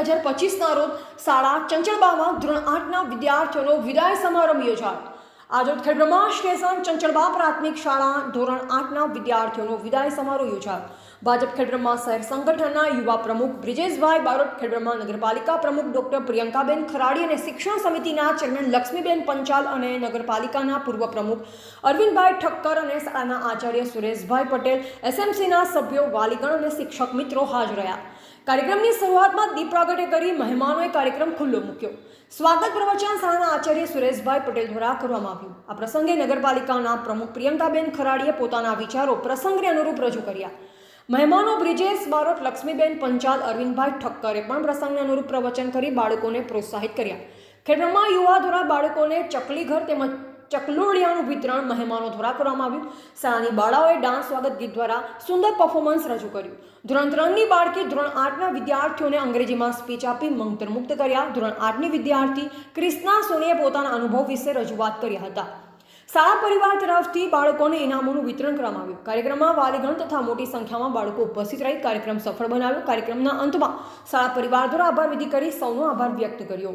હજાર પચીસના રોજ શાળા ચંચળબામાં ધોરણ આઠના વિદ્યાર્થીઓનો વિદાય સમારંભ યોજાયો. આજરોજ ખેડબ્રહ્મા સ્ટેશન ચંચળબા પ્રાથમિક શાળા ધોરણ આઠના વિદ્યાર્થીઓનો વિદાય સમારોહ યોજાયો. ભાજપ ખેડબ્રહ્મા શહેર સંગઠનના યુવા પ્રમુખ બ્રિજેશભાઈ બારોટ, ખેડબ્રહ્મા નગરપાલિકા પ્રમુખ ડોક્ટર પ્રિયંકાબેન ખરાડી અને શિક્ષણ સમિતિના ચેરમેન લક્ષ્મીબેન પંચાલ અને નગરપાલિકાના પૂર્વ પ્રમુખ અરવિંદભાઈ ઠક્કર અને શાળાના આચાર્ય સુરેશભાઈ પટેલ, એસએમસીના સભ્યો, વાલીગણ અને શિક્ષક મિત્રો હાજર રહ્યા. કાર્યક્રમની શરૂઆતમાં દીપ પ્રાગટ્ય કરી મહેમાનોએ કાર્યક્રમ ખુલ્લો મૂક્યો. સ્વાગત પ્રવચન શાળાના આચાર્ય સુરેશભાઈ પટેલ દ્વારા કરવામાં આવ્યું. આ પ્રસંગે નગરપાલિકાના પ્રમુખ પ્રિયંકાબેન ખરાડીએ પોતાના વિચારો પ્રસંગને અનુરૂપ રજૂ કર્યા. મહેમાનો બ્રિજેશ બારોટ, લક્ષ્મીબેન પંચાલ, અરવિંદભાઈ ઠક્કરે પણ પ્રસંગને અનુરૂપ પ્રવચન કરી બાળકોને પ્રોત્સાહિત કર્યા. ખેડબ્રહ્મા યુવા દ્વારા બાળકોને ચકલી ઘર તેમજ ચકલુડિયાનું વિતરણ મહેમાનો દ્વારા કરવામાં આવ્યું. શાળાની બાળાઓએ ડાન્સ સ્વાગત ગીત દ્વારા સુંદર પરફોર્મન્સ રજૂ કર્યું. ધોરણ ત્રણની બાળકી ધોરણ આઠના વિદ્યાર્થીઓને અંગ્રેજીમાં સ્પીચ આપી મંત્રમુગ્ધ કર્યા. ધોરણ આઠની વિદ્યાર્થી ક્રિષ્ના સોનીએ પોતાના અનુભવ વિશે રજૂઆત કર્યા હતા. શાળા પરિવાર તરફથી બાળકોને ઇનામોનું વિતરણ કરવામાં આવ્યું. કાર્યક્રમમાં વાલીગણ તથા મોટી સંખ્યામાં બાળકો ઉપસ્થિત રહી કાર્યક્રમ સફળ બનાવ્યો. કાર્યક્રમના અંતમાં શાળા પરિવાર દ્વારા આભાર વિધિ કરી સૌનો આભાર વ્યક્ત કર્યો.